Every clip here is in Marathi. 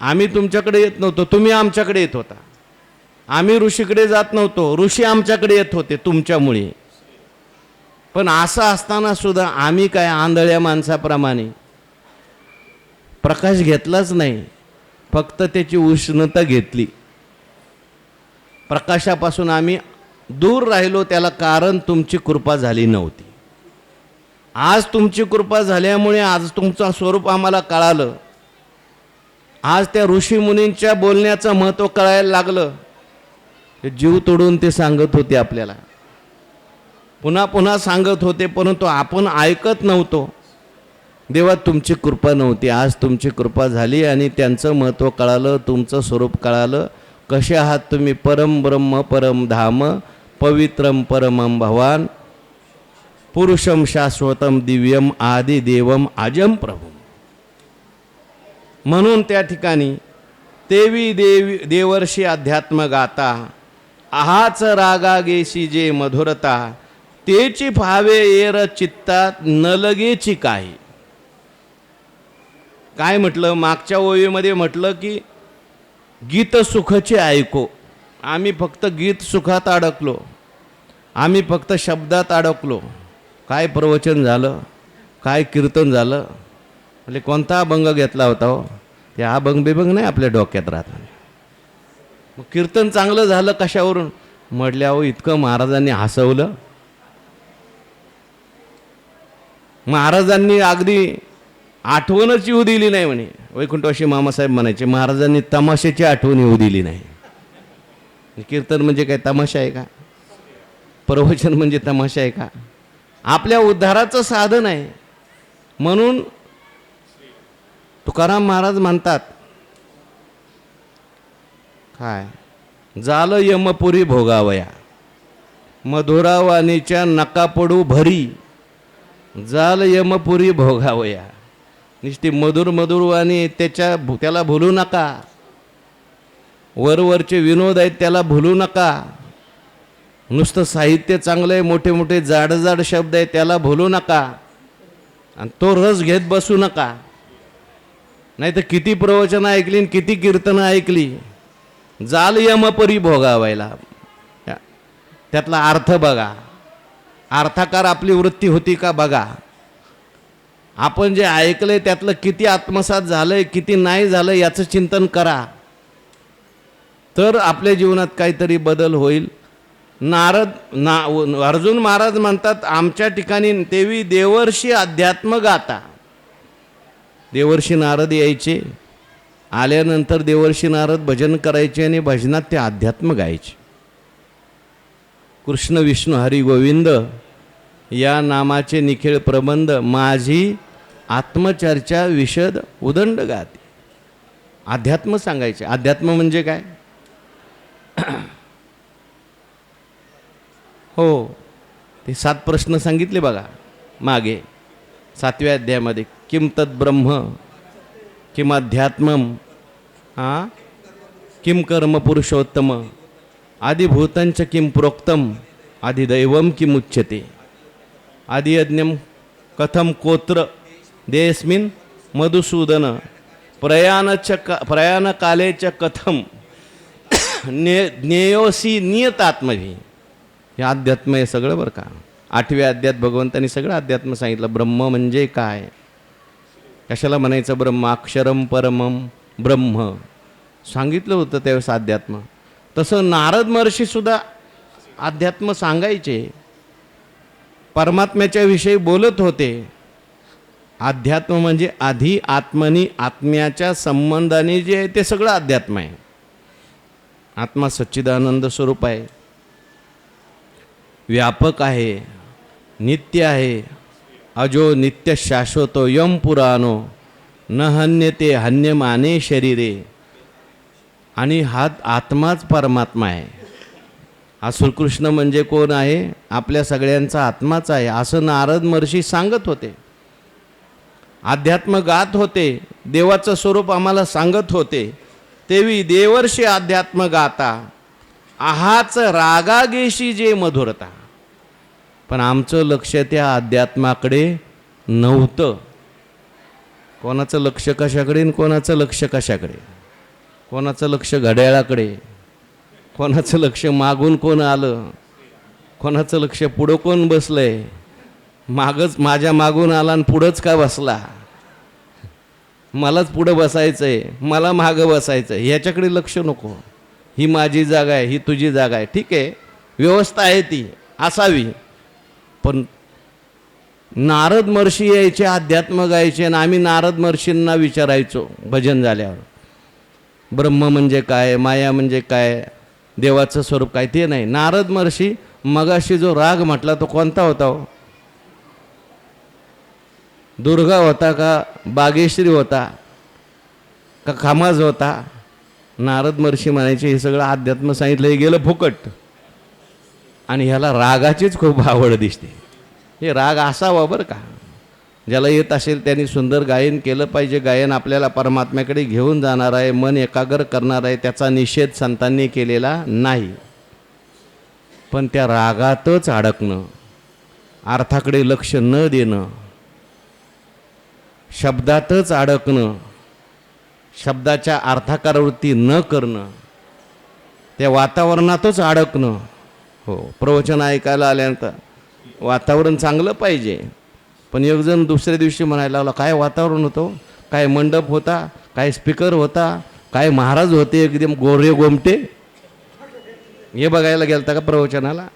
आम्ही तुमच्याकडे येत नव्हतो तुम्ही आमच्याकडे येत होता. आम्ही ऋषीकडे जात नव्हतो ऋषी आमच्याकडे येत होते तुमच्यामुळे. पण असं असताना सुद्धा आम्ही काय आंधळ्या माणसाप्रमाणे प्रकाश घेतलाच नाही फक्त त्याची उष्णता घेतली. प्रकाशापासून आम्ही दूर राहिलो त्याला कारण तुमची कृपा झाली नव्हती. आज तुमची कृपा झाल्यामुळे आज तुमचं स्वरूप आम्हाला कळालं. आज त्या ऋषी मुनींच्या बोलण्याचं महत्त्व कळायला लागलं. जीव तोडून ते सांगत होते आपल्याला. पुन्हा पुन्हा सांगत होते परंतु आपण ऐकत नव्हतो. देवा तुमची कृपा नव्हती. आज तुमची कृपा झाली आणि त्यांचं महत्त्व कळालं तुमचं स्वरूप कळालं. कसे आहात तुम्ही? परम ब्रह्म परम धाम पवित्रम परमम भवान. पुरुषम शाश्वतम दिव्यम आदि देवम अजम प्रभू. म्हणून त्या ठिकाणी देवी देवी देवर्षी अध्यात्म गाता आहाच रागागेशी जे मधुरता तेची भावे येर चित्तात न लगेची काही. काय म्हटलं? मागच्या ओळीमध्ये म्हटलं की गीत सुखचे ऐको. आम्ही फक्त गीत सुखात अडकलो. आम्ही फक्त शब्दात अडकलो. काय प्रवचन झालं? काय कीर्तन झालं? म्हणजे कोणता अभंग घेतला होता हो? ते अभंग बिभंग नाही आपल्या डोक्यात राहत. मग कीर्तन चांगलं झालं कशावरून? म्हटल्या हो इतकं महाराजांनी हसवलं. महाराजांनी अगदी आठवणच येऊ दिली नाही म्हणे. वैकुंठवाशी मामासाहेब म्हणायचे महाराजांनी तमाशाची आठवण येऊ दिली नाही. कीर्तन म्हणजे काय तमाशा आहे का? प्रवचन म्हणजे तमाशा आहे का? आपल्या उद्धाराचं साधन आहे. म्हणून तुकाराम महाराज म्हणतात काय झालं यमपुरी भोगावया मधुरावाणीच्या नकापडू भरी जाल यमपुरी भोगावया. नुसती मधुर मधुरवाणी त्याच्या त्याला भुलू नका. वरवरचे विनोद आहेत त्याला भुलू नका. नुसतं साहित्य चांगलं आहे मोठे मोठे जाड जाड शब्द आहे त्याला भुलू नका. आणि तो रस घेत बसू नका. नाही तर किती प्रवचनं ऐकली आणि किती कीर्तनं ऐकली. जाल यमपरी भोगावायला. त्यातला अर्थ बघा. अर्थाकार आपली वृत्ती होती का बघा. आपण जे ऐकलंय त्यातलं किती आत्मसात झालंय किती नाही झालं याचं चिंतन करा. तर आपल्या जीवनात काहीतरी बदल होईल. नारद ना अर्जुन महाराज म्हणतात आमच्या ठिकाणी देवी देवर्षी अध्यात्म गाता देवर्षी नारद यायचे. आल्यानंतर देवर्षी नारद भजन करायचे आणि भजनात ते अध्यात्म गायचे. कृष्ण विष्णू हरी गोविंद या नामाचे निखिळ प्रबंध माझी आत्मचर्चा विशद उदंड गाते. अध्यात्म सांगायचे. अध्यात्म म्हणजे काय? हो ते सात प्रश्न सांगितले बघा मागे सातव्या अध्यायामध्ये. किम तत् ब्रह्म किम अध्यात्म हा किम कर्म पुरुषोत्तम आदिभूतांच किम प्रोक्तम आदिदैवम किम उच्यते? आदियज्ञम कथम कोत्र? देयस्मिन मधुसूदन प्रयाणच का प्रयाणकाले च कथम ने ज्ञेयोसी नियतात्मभी हे अध्यात्म हे सगळं बरं का? आठव्या अध्यात भगवंतांनी सगळं अध्यात्म सांगितलं ब्रह्म म्हणजे काय? कशाला म्हणायचं? ब्रह्म अक्षरम परमम ब्रह्म. सांगितलं होतं त्यावेळेस अध्यात्म. तसं नारद महर्षीसुद्धा अध्यात्म सांगायचे. परमात्म्याच्या विषयी बोलत होते. अध्यात्म म्हणजे आधी आत्मनी आत्म्याच्या संबंधाने जे आहे ते सगळं अध्यात्म आहे. आत्मा सच्चिदानंद स्वरूप आहे. व्यापक आहे. नित्य आहे. अजो नित्य शाश्वतो यम पुराणो न हन्यते हन्यमाने शरीरे. आणि हा आत्माच परमात्मा आहे. हा श्रीकृष्ण म्हणजे कोण आहे? आपल्या सगळ्यांचा आत्माच आहे. असं नारद महर्षी सांगत होते. अध्यात्म गात होते. देवाचं स्वरूप आम्हाला सांगत होते. तेवी देवर्षी अध्यात्म गाता. आहाच रागागेशी जे मधुरता. पण आमचं लक्ष त्या अध्यात्माकडे नव्हतं. कोणाचं लक्ष कशाकडे आणि कोणाचं लक्ष कशाकडे? कोणाचं लक्ष घड्याळाकडे? कोणाचं लक्ष मागून कोण आलं? कोणाचं लक्ष पुढं कोण बसलं आहे मागच माझ्या मागून आला आणि पुढंच का बसला? मलाच पुढं बसायचं आहे मला मागं बसायचं आहे ह्याच्याकडे लक्ष नको. ही माझी जागा आहे ही तुझी जागा आहे. ठीक आहे व्यवस्था आहे ती असावी. पण नारद महर्षी यायचे अध्यात्म गायचे आणि आम्ही नारद महर्षींना विचारायचो भजन झाल्यावर. ब्रह्म म्हणजे काय माया म्हणजे काय देवाचं स्वरूप काय ते नाही. नारद महर्षी मगाशी जो राग म्हटला तो कोणता होता हो? दुर्गा होता का बागेश्री होता का खामाज होता? नारद महर्षी म्हणायचे हे सगळं अध्यात्म सांगितलं हे गेलं फुकट. आणि ह्याला रागाचीच खूप आवड दिसते. हे राग असावा बरं का. ज्याला येत असेल त्यांनी सुंदर गायन केलं पाहिजे. गायन आपल्याला परमात्म्याकडे घेऊन जाणार आहे. मन एकाग्र करणार आहे. त्याचा निषेध संतांनी केलेला नाही. पण त्या रागातच अडकणं अर्थाकडे लक्ष न देणं शब्दातच अडकणं शब्दाच्या अर्थाकारवृत्ती न करणं त्या वातावरणातच अडकणं हो प्रवचन ऐकायला आल्यानंतर वातावरण चांगलं पाहिजे. पण एकजण दुसऱ्या दिवशी म्हणायला लागला काय वातावरण होतं हो? काय मंडप होता? काय स्पीकर होता? काय महाराज होते एकदम गोरे गोमटे? हे बघायला गेलता का प्रवचनाला?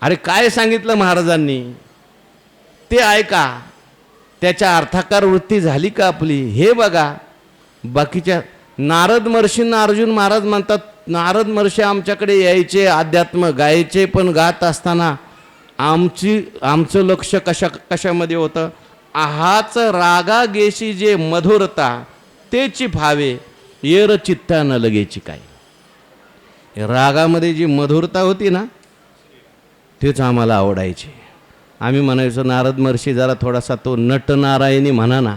अरे काय सांगितलं महाराजांनी? ते ऐका. त्याच्या अर्थाकार वृत्ती झाली का आपली? हे बघा. बाकीच्या नारद महर्षींना अर्जुन महाराज म्हणतात नारद महर्षी आमच्याकडे यायचे अध्यात्म गायचे पण गात असताना आमची आमचं लक्ष कशा कशामध्ये होतं? आहाच रागा गेशी जे मधुरता तेची भावे येर चित्ता न लगेची काय? रागामध्ये जी मधुरता होती ना तेच आम्हाला आवडायची. आम्ही म्हणायचो नारद महर्षी जरा थोडासा तो नटनारायणी म्हणा ना.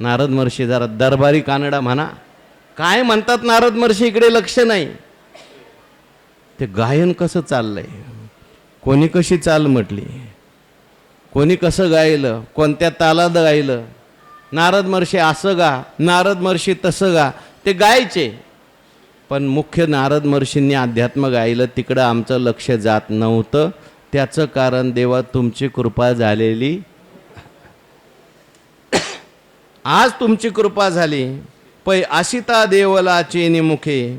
नारद महर्षी जरा दरबारी कानडा म्हणा. काय म्हणतात नारद महर्षी इकडे लक्ष नाही. ते गायन कसं चाललंय? कोणी कशी चाल म्हटली? कोणी कसं गायलं? कोणत्या तालात गायलं? नारद महर्षी असं गा नारद महर्षी तसं गा. ते गायचे. पण मुख्य नारद महर्षींनी अध्यात्म गायलं तिकडं आमचं लक्ष जात नव्हतं. त्याचं कारण देवा तुमची कृपा झालेली. आज तुमची कृपा झाली. पै आशिता देवलाचे निमुखे.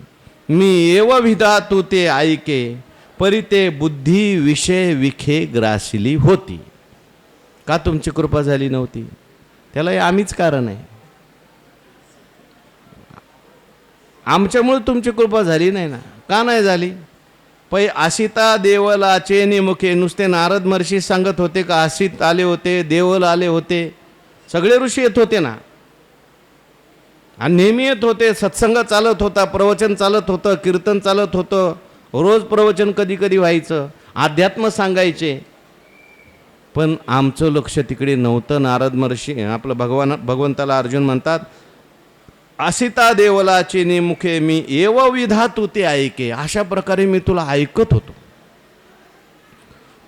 मी एव विधा तू ते ऐके परी ते बुद्धी विषय विखे ग्रासिली होती. का तुमची कृपा झाली नव्हती? त्याला हे आम्हीच कारण आहे. आमच्यामुळे तुमची कृपा झाली नाही ना? का नाही झाली? पै आशिता देवलाचे निमुखे नुसते नारद महर्षी सांगत होते का आशित आले होते देवल आले होते सगळे ऋषी येत होते ना? आणि नेहमी येत होते सत्संग चालत होता प्रवचन चालत होतं कीर्तन चालत होतं. रोज प्रवचन कधी कधी व्हायचं अध्यात्म सांगायचे. पण आमचं लक्ष तिकडे नव्हतं नारद महर्षी आपलं भगवान भगवंताला अर्जुन म्हणतात असिता देवलाचे नेमुखे मी एव विधा तू ते ऐके. अशा प्रकारे मी तुला ऐकत होतो.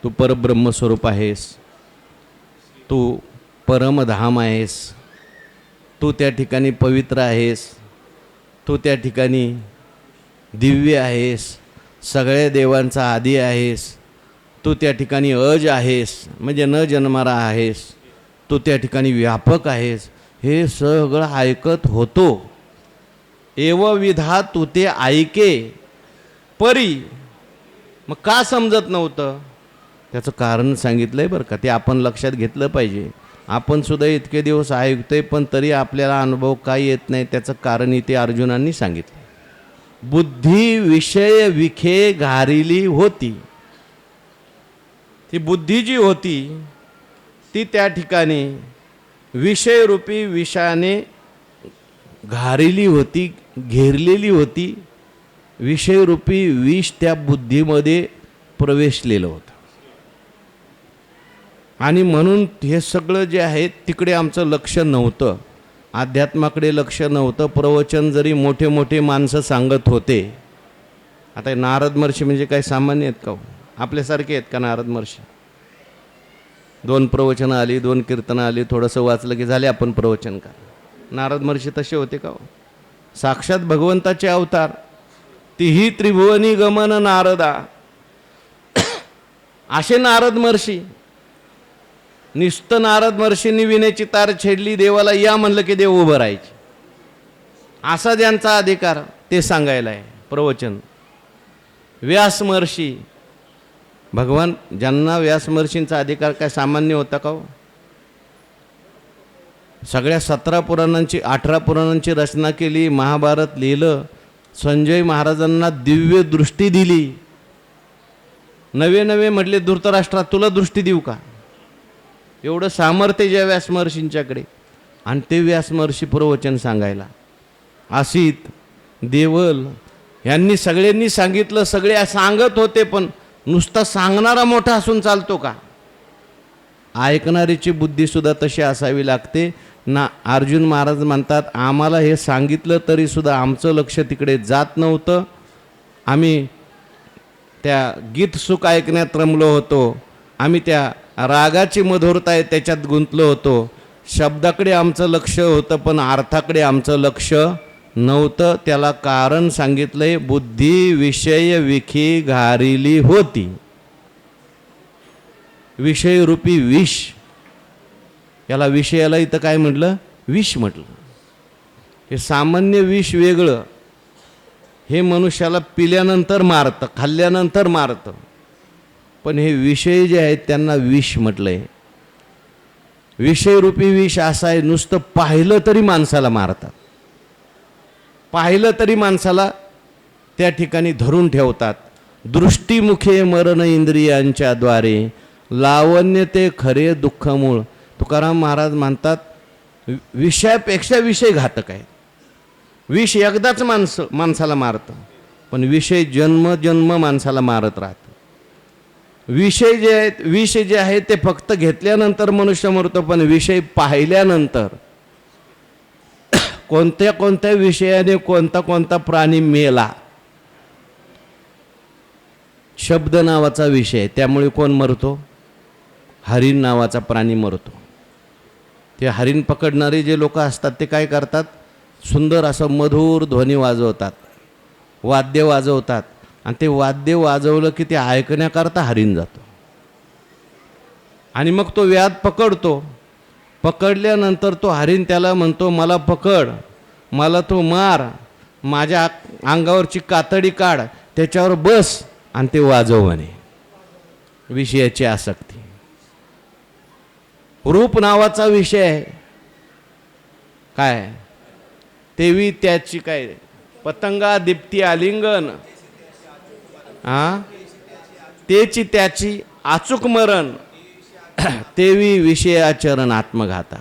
तू परब्रह्मस्वरूप आहेस. तू परमधाम आहेस. तू त्या ठिकाणी पवित्र आहेस. तू त्या ठिकाणी दिव्य आहेस. सगळ्या देवांचा आदी आहेस. तू त्या ठिकाणी अज आहेस. म्हणजे न जन्मारा आहेस. तू त्या ठिकाणी व्यापक आहेस. हे सगळं ऐकत होतो. एव विधा तू ते ऐके. परी. मग का समजत नव्हतं? त्याचं कारण सांगितलं आहे बरं का. ते आपण लक्षात घेतलं पाहिजे. आपण सुद्धा इतके दिवस ऐकतोय पण तरी आपल्याला अनुभव काय येत नाही. त्याचं कारण इथे अर्जुनांनी सांगितलं. बुद्धी विषय विखे घारिली होती. ती बुद्धी जी होती ती त्या ठिकाणी विषयरूपी विषाने घारिली होती घेरलेली होती. विषयरूपी विष त्या बुद्धीमध्ये प्रवेशलेलं होतं. आणि म्हणून हे सगळं जे आहे तिकडे आमचं लक्ष नव्हतं. अध्यात्माकडे लक्ष नव्हतं. प्रवचन जरी मोठे मोठे माणसं सांगत होते. आता नारद महर्षी म्हणजे काय सामान्य आहेत का हो? आपल्यासारखे आहेत का नारद महर्षी? दोन प्रवचनं आली दोन कीर्तनं आली थोडंसं वाचलं की झाले आपण प्रवचन का? नारद महर्षी तसे होते का हो? साक्षात भगवंताचे अवतार. तीही त्रिभुवनी गमन नारदा. असे नारद महर्षी नुसतं नारद महर्षींनी विनेची तार छेडली देवाला या म्हणलं की देव उभं राहायचे. असा ज्यांचा अधिकार ते सांगायला आहे प्रवचन. व्यास महर्षी. भगवान ज्यांना व्यास महर्षींचा अधिकार काय सामान्य होता का हो? सगळ्या सतरा पुराणांची अठरा पुराणांची रचना केली महाभारत लिहिलं संजय महाराजांना दिव्य दृष्टी दिली. नवे नवे म्हटले धृतराष्ट्रात तुला दृष्टी देऊ का? एवढं सामर्थ्य ज्या व्यासमहर्षींच्याकडे आणि ते व्यासमहर्षी प्रवचन सांगायला. आसित देवल यांनी सगळ्यांनी सांगितलं सगळे सांगत होते पण नुसता सांगणारा मोठा असून चालतो का? ऐकणारीची बुद्धीसुद्धा तशी असावी लागते. ना अर्जुन महाराज म्हणतात आम्हाला हे सांगितलं तरीसुद्धा आमचं लक्ष तिकडे जात नव्हतं. आम्ही त्या गीत सुख ऐकण्यात रमलो होतो. आम्ही त्या रागाची मधुरता आहे त्याच्यात गुंतलो होतो. शब्दाकडे आमचं लक्ष होतं पण अर्थाकडे आमचं लक्ष नव्हतं. त्याला कारण सांगितलंय बुद्धी विषय विखी घारिली होती. विषयरूपी विष. याला विषयाला इथं काय म्हटलं? विष म्हटलं. हे सामान्य विष वेगळं. हे मनुष्याला पिल्यानंतर मारतं खाल्ल्यानंतर मारतं. पण हे विषय जे आहेत त्यांना विष म्हटलं आहे विषयरूपी विष असं आहे नुसतं पाहिलं तरी माणसाला मारतात. पाहिलं तरी माणसाला त्या ठिकाणी धरून ठेवतात. दृष्टीमुखे मरण इंद्रियांच्याद्वारे लावण्य ते खरे दुःखमूळ. तुकाराम महाराज म्हणतात विषयापेक्षा विषय घातक आहे. विष एकदाच माणसं माणसाला मारतं. पण विषय जन्म जन्म माणसाला मारत राहतं. विषय जे आहेत विष जे आहे ते फक्त घेतल्यानंतर मनुष्य मरतो पण विषय पाहिल्यानंतर कोणत्या कोणत्या विषयाने कोणता कोणता प्राणी मेला? शब्द नावाचा विषय त्यामुळे कोण मरतो? हरिण नावाचा प्राणी मरतो. ते हरिण पकडणारे जे लोक असतात ते काय करतात? सुंदर असं मधुर ध्वनी वाजवतात वाद्य वाजवतात. आणि ते वाद्य वाजवलं की ते ऐकण्याकरता हरिण जातो. आणि मग तो व्याध पकडतो. पकडल्यानंतर तो हरिण त्याला म्हणतो मला पकड मला तो मार माझ्या अंगावरची कातडी काढ त्याच्यावर बस. आणि ते वाजव म्हणे. विषयाची आसक्ती. रूप नावाचा विषय आहे. काय? तेवी त्याची काय? पतंगा दीप्ती आलिंगन. आ? तेची त्याची अचूक मरण. तेवी विषयाचरण आत्मघाता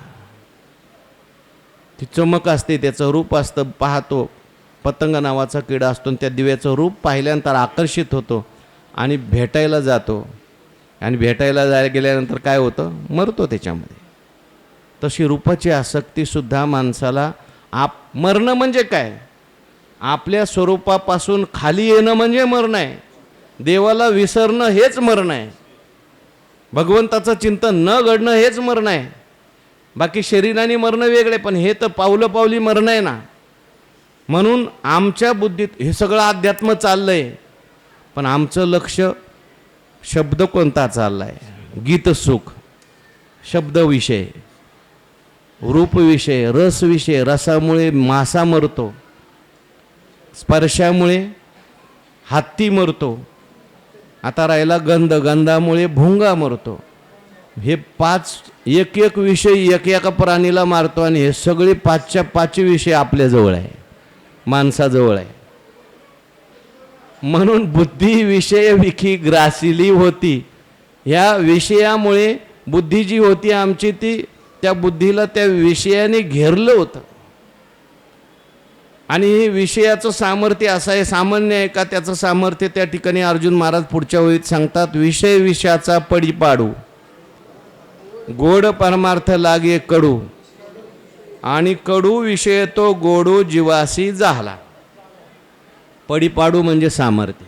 ती चमक असते त्याचं रूप असतं पाहतो. पतंग नावाचा किडा असतो त्या दिव्याचं रूप पाहिल्यानंतर आकर्षित होतो आणि भेटायला जातो. आणि भेटायला जायला गेल्यानंतर काय होतं? मरतो त्याच्यामध्ये. तशी रूपाची आसक्तीसुद्धा माणसाला आप मरणं म्हणजे काय? आपल्या स्वरूपापासून खाली येणं म्हणजे मरणं आहे. देवाला विसरणं हेच मरण आहे. भगवंताचं चिंतन न घडणं हेच मरण आहे. बाकी शरीराने मरणं वेगळे पण हे तर पावलं पावली मरण आहे ना. म्हणून आमच्या बुद्धीत हे सगळं अध्यात्म आहे पण आमचं लक्ष शब्द कोणता चालला आहे गीतसुख शब्दविषय रूपविषय रसविषय रसामुळे मासा मरतो. स्पर्शामुळे हत्ती मरतो. आता राहिला गंध गंधामुळे भुंगा मरतो. हे पाच एक एक विषय एक एका प्राणीला मारतो आणि हे सगळे पाचच्या पाच विषय आपल्याजवळ आहे. माणसाजवळ आहे. म्हणून बुद्धी विषय विखी ग्रासिली होती. ह्या विषयामुळे बुद्धी जी होती आमची ती त्या बुद्धीला त्या विषयाने घेरलं होतं. आणि हे विषयाचं सामर्थ्य असं आहे सामान्य आहे का? त्याचं सामर्थ्य त्या ठिकाणी अर्जुन महाराज पुढच्या वेळीत सांगतात विषय विषयाचा पडी पाडू गोड परमार्थ लागे कडू आणि कडू विषय तो गोडू जीवासी झाला. पडीपाडू म्हणजे सामर्थ्य.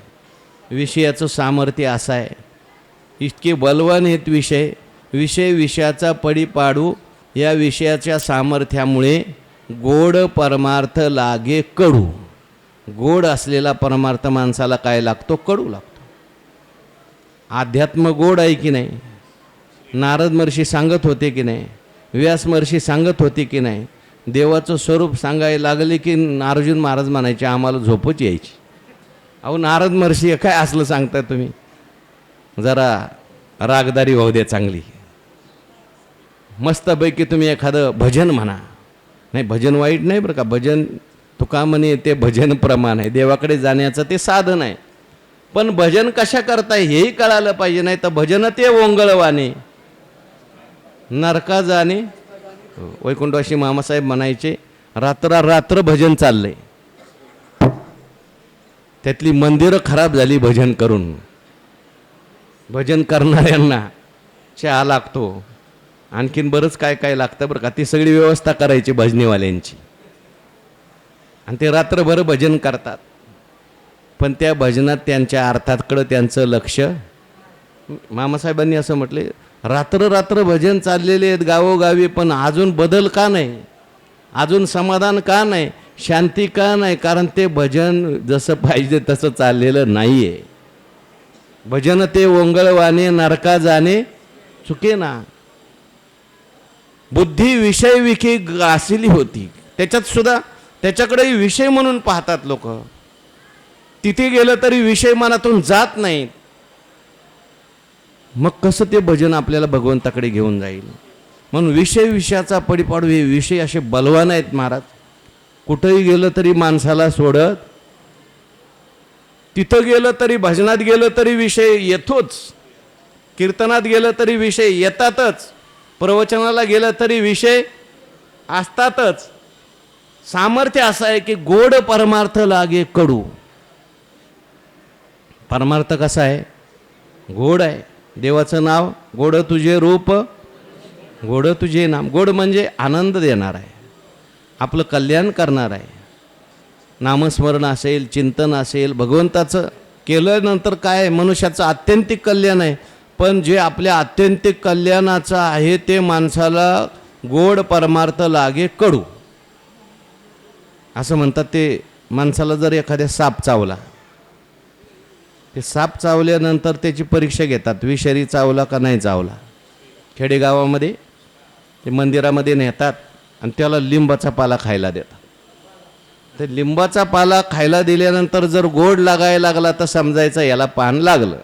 विषयाचं सामर्थ्य असं आहे. इतके बलवान आहेत विषय. विषय विषयाचा पडी पाडू या विषयाच्या सामर्थ्यामुळे गोड परमार्थ लागे कडू. गोड असलेला परमार्थ माणसाला काय लागतो? कडू लागतो. अध्यात्म गोड आहे की नाही? नारद महर्षी सांगत होते की नाही? व्यास महर्षी सांगत होते की नाही? देवाचं स्वरूप सांगायला लागले की अर्जुन महाराज म्हणायचे आम्हाला झोपच यायची. अहो नारद महर्षी हे काय असलं सांगताय तुम्ही? जरा रागदारी वाहू द्या चांगली. मस्तपैकी तुम्ही एखादं भजन म्हणा. नाही भजन वाईट नाही बरं का. भजन तुका म्हणे ते भजन प्रमाण आहे. देवाकडे जाण्याचं ते साधन आहे. पण भजन कशा करताय हेही कळालं पाहिजे नाही तर भजन ते ओंगळवाने नरका जाणे. वैकुंठवाशी मामासाहेब म्हणायचे रात्र रात्र भजन चाललंय. त्यातली मंदिरं खराब झाली भजन करून. भजन करणाऱ्यांना चहा लागतो. आणखीन बरंच काय काय लागतं बरं का? ती सगळी व्यवस्था करायची भजनीवाल्यांची. आणि ते रात्रभर भजन करतात. पण त्या भजनात त्यांच्या अर्थातकडं त्यांचं लक्ष मामासाहेबांनी असं म्हटले रात्र रात्र भजन चाललेले आहेत गावोगावी पण अजून बदल का नाही? अजून समाधान का नाही? शांती का नाही? कारण ते भजन जसं पाहिजे तसं चाललेलं नाही आहे भजन ते ओंगळवाने नरका जाणे चुके ना बुद्धी विषय विखे गासिली होती. त्याच्यात सुद्धा त्याच्याकडेही विषय म्हणून पाहतात लोक. तिथे गेलं तरी विषय मनातून जात नाहीत. मग कसं ते भजन आपल्याला भगवंताकडे घेऊन जाईल? म्हणून विषय विषयाचा पडीपाडू हे विषय असे बलवान आहेत महाराज. कुठंही गेलं तरी माणसाला सोडत तिथं गेलं तरी भजनात गेलं तरी विषय येतोच. कीर्तनात गेलं तरी विषय येतातच. प्रवचनाला गेलं तरी विषय असतातच. सामर्थ्य असं आहे की गोड परमार्थ लागे कडू. परमार्थ कसा आहे? गोड आहे. देवाचं नाव गोड तुझे रूप गोड तुझे नाम. गोड म्हणजे आनंद देणार आहे. आपलं कल्याण करणार आहे. नामस्मरण असेल चिंतन असेल भगवंताचं केल्यानंतर काय आहे? मनुष्याचं आत्यंतिक कल्याण आहे. पण जे आपल्या आत्यंतिक कल्याणाचं आहे ते माणसाला गोड परमार्थ लागे कडू. असं म्हणतात ते माणसाला जर एखाद्या साप चावला. ते साप चावल्यानंतर त्याची परीक्षा घेतात विषारी चावला का नाही चावला. खेडेगावामध्ये ते मंदिरामध्ये नेतात आणि त्याला लिंबाचा पाला खायला देतात. तर लिंबाचा पाला खायला दिल्यानंतर जर गोड लागायला लागला तर समजायचं याला पान लागलं.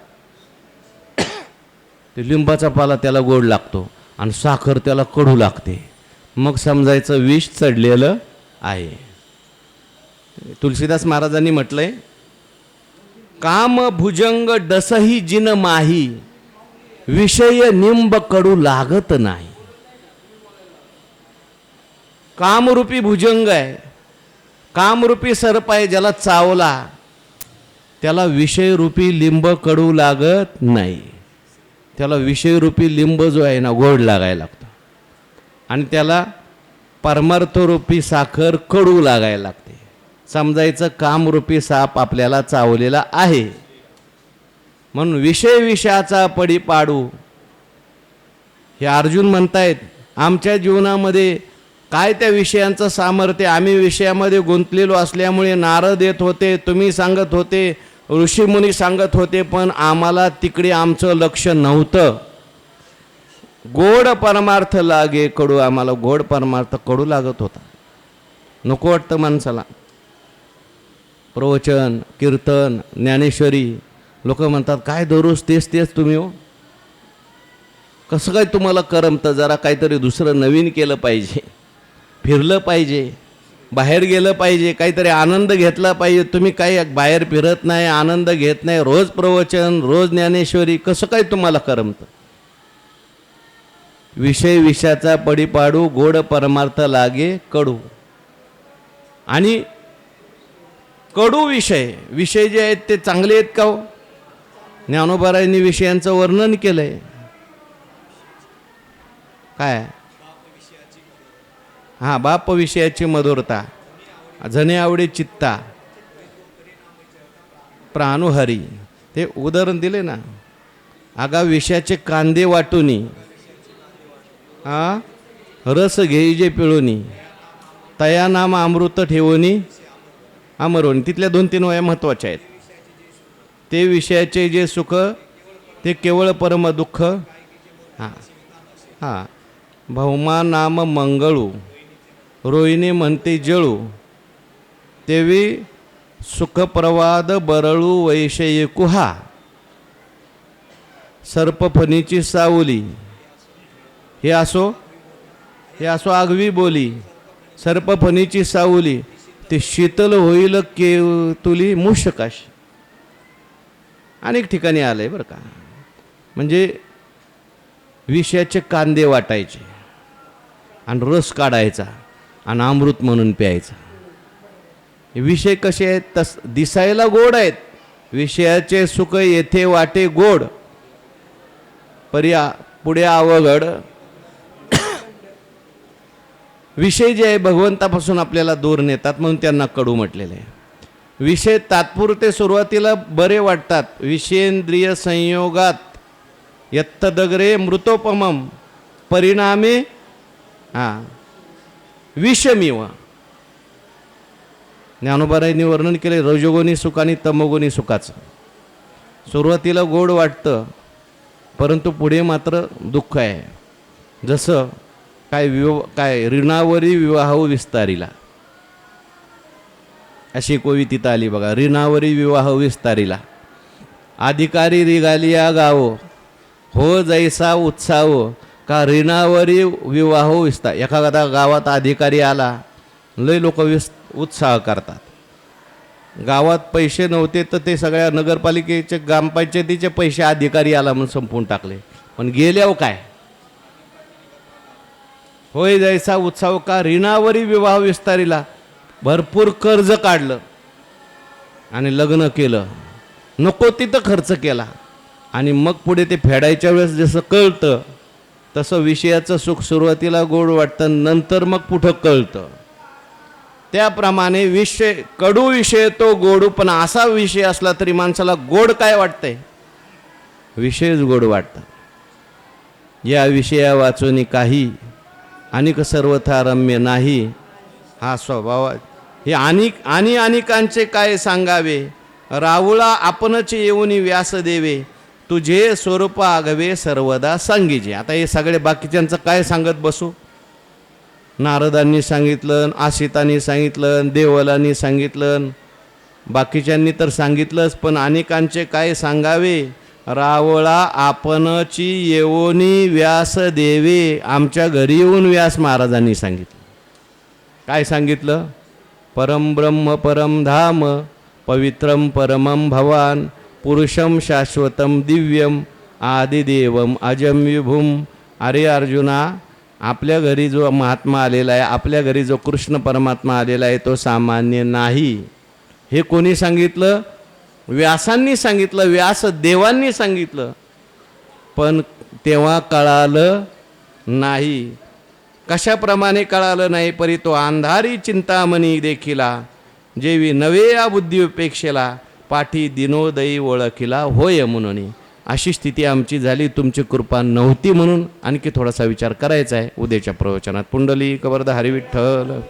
ते लिंबाचा पाला त्याला गोड लागतो आणि साखर त्याला कडू लागते. मग समजायचं विष चढलेलं आहे. तुलसीदास महाराजांनी म्हटलंय काम भुजंग डसही जिन माही विषय निंब कडू लागत नाही. कामरूपी भुजंग आहे. कामरूपी सर्प आहे ज्याला चावला त्याला विषयरूपी लिंब कडू लागत नाही. त्याला विषयरूपी लिंब जो आहे ना गोड लागायला लागतो. आणि त्याला परमार्थरूपी साखर कडू लागायला लागते. समजायचं कामरूपी साप आपल्याला चावलेला आहे. म्हणून विषय विषयाचा पडी पाडू हे अर्जुन म्हणतायत आमच्या जीवनामध्ये काय त्या विषयांचं सामर्थ्य आम्ही विषयामध्ये गुंतलेलो असल्यामुळे नारद येत होते तुम्ही सांगत होते ऋषीमुनी सांगत होते पण आम्हाला तिकडे आमचं लक्ष नव्हतं. गोड परमार्थ लागे कडू. आम्हाला गोड परमार्थ कडू लागत होता. नको वाटतं माणसाला. प्रवचन कीर्तन ज्ञानेश्वरी लोक म्हणतात काय दररोज तेच तेच तुम्ही हो. कसं काय तुम्हाला करमतं? जरा काहीतरी दुसरं नवीन केलं पाहिजे. फिरलं पाहिजे. बाहेर गेलं पाहिजे काहीतरी आनंद घेतला पाहिजे. तुम्ही काही बाहेर फिरत नाही आनंद घेत नाही. रोज प्रवचन रोज ज्ञानेश्वरी कसं काय तुम्हाला करमतं? विषय विषयाचा पडी पाडू गोड परमार्थ लागे कडू. आणि कडू विषय विषय जे आहेत ते चांगले आहेत का हो? ज्ञानोबारायांनी विषयांचं वर्णन केलं आहे काय? हां बाप विषयाची मधुरता जने आवडे चित्ता प्राणुहरी ते उदाहरण दिले ना. आगा विषयाचे कांदे वाटूनी हा रस घेई जे पिळोनी तया नाम अमृत ठेवणी अमरोनी. तिथल्या दोन तीन वया महत्त्वाच्या आहेत. ते विषयाचे जे सुख ते केवळ परम दुःख. हां हां. भौमा नाम मंगळू. रोहिणी म्हणते जळू. तेवी सुखप्रवाद बरळू वैषयी कुहा. सर्पफणीची सावली. हे असो हे असो आगवी बोली. सर्पफणीची सावली. ते शीतल होईल के तुली मूषकाश. अनेक ठिकाणी आलं आहे बरं का. म्हणजे विषयाचे कांदे वाटायचे. आणि रस काढायचा. आणि अमृत म्हणून प्यायचा. विषय कसे आहेत? तस दिसायला गोड आहेत. विषयाचे सुख येथे वाटे गोड. पर्या पुढे अवघड. विषय जे आहे भगवंतापासून आपल्याला दूर नेतात म्हणून त्यांना कडू म्हटलेले आहे. विषय तात्पुरते सुरुवातीला बरे वाटतात. विषेंद्रिय संयोगात यत्तदगरे मृतोपमम परिणामे हां विषमिव। ज्ञानोबारायांनी वर्णन केले रजोगुणी सुख आणि तमोगुणी सुखाचं. सुरुवातीला गोड वाटतं परंतु पुढे मात्र दुःख आहे. जसं काय विव काय ऋणावरी विवाह विस्तारीला. अशी कोवी तिथं आली बघा ऋणावरी विवाह विस्तारीला. अधिकारी रिगालिया गावो हो जैसा उत्साह का ऋणावरी विवाह विस्तार एखादा गावात अधिकारी आला लय लोक विस उत्साह करतात. गावात पैसे नव्हते तर ते सगळ्या नगरपालिकेचे ग्रामपंचायतीचे पैसे अधिकारी आला म्हणून संपवून टाकले. पण गेल्यावर काय? होय जायचा उत्साह का? ऋणावरी विवाह विस्तारीला भरपूर कर्ज काढलं आणि लग्न केलं. नको तिथं खर्च केला. आणि मग पुढे ते फेडायच्या वेळेस जसं कळतं तसं विषयाचं सुख सुरुवातीला गोड वाटतं नंतर मग पुढं कळतं. त्याप्रमाणे विषय कडू विषय तो गोडू पण असा विषय असला तरी माणसाला गोड काय वाटतंय? विषयच गोड वाटतं. या विषया वाचून काही अनेक सर्वथा रम्य नाही हा स्वभाव हे अनेक आणि अनेकांचे काय सांगावे? राहुळा आपणच येऊन व्यास देवे तुझे स्वरूप आगवे सर्वदा सांगीजे. आता हे सगळे बाकीच्यांचं काय सांगत बसू? नारदांनी सांगितलं आशितांनी सांगितलं देवलांनी सांगितलं. बाकीच्यांनी तर सांगितलंच पण अनेकांचे काय सांगावे? रावळा आपणची येवोनी व्यास देवे. आमच्या घरी येऊन व्यास महाराजांनी सांगितलं. काय सांगितलं? परम ब्रह्म परम धाम पवित्रम परमम भवान. पुरुषम शाश्वतम दिव्यम आदिदेवम अजम विभूम अरे अर्जुना आपल्या घरी जो महात्मा आलेला आहे आपल्या घरी जो कृष्ण परमात्मा आलेला आहे तो सामान्य नाही. हे कोणी सांगितलं? व्यासांनी सांगितलं व्यास देवांनी सांगितलं. पण तेव्हा कळालं नाही. कशाप्रमाणे कळालं नाही परी तो अंधारी चिंतामणी देखिला जेवी नवे या बुद्धिपेक्षेला पाठी दिनोदयी ओळखिला होय म्हणून. अशी स्थिती आमची झाली. तुमची कृपा नव्हती म्हणून आणखी थोडासा विचार करायचा आहे. उद्याच्या प्रवचनात पुंडली कबरदा हरिविठ्ठल